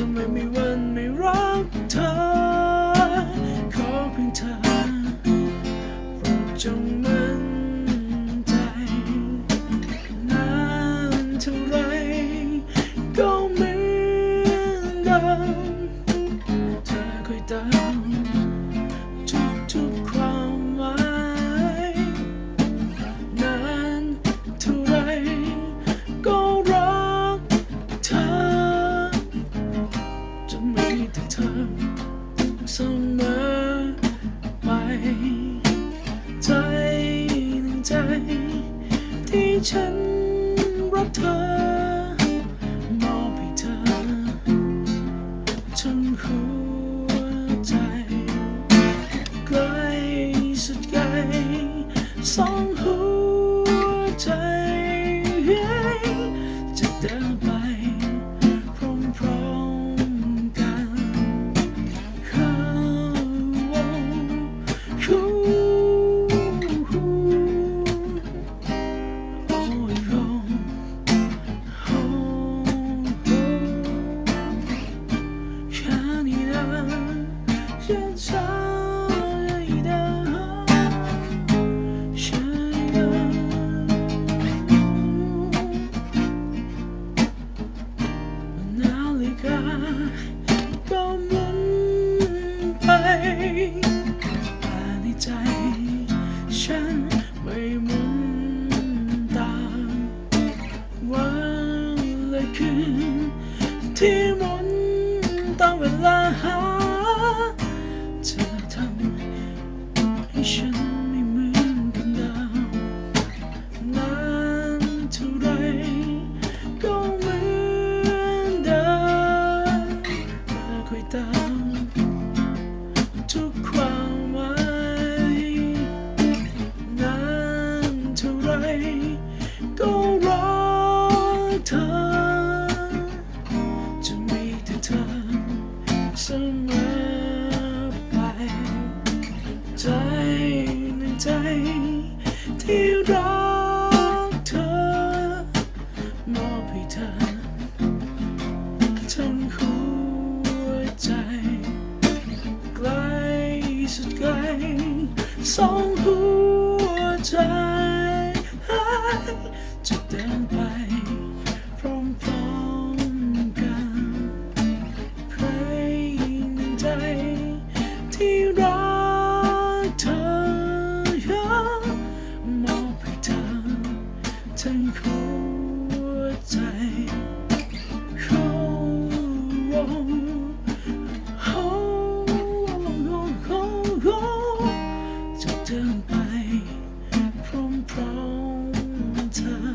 จะไม่มีวันไม่รักเธอ ขอเพียงเธอโปรดจงมั่นใจ นานเท่าไรก็เหมือนเดิมเธอคอยตาม สมอไปใจหนึ่งใจ ที่ฉันรักเธอ มอบให้เธอทั้งหัวใจไกลสุดไกลสองหัวใจจะเดินาก็หมุนไปแต่ในใจฉันไม่หมุนตามวันและคืนที่หมุนตามเวลา เธอ จะมีแต่เธอเสมอไป ใจหนึ่งใจที่รักเธอ มอบให้เธอทั้งหัวใจไกลสุดไกลสองหัวใจจะเดิน ทั้งหัวใจเขาวงเขาโงเขาวงจะเดินไปพร้อมๆเธอ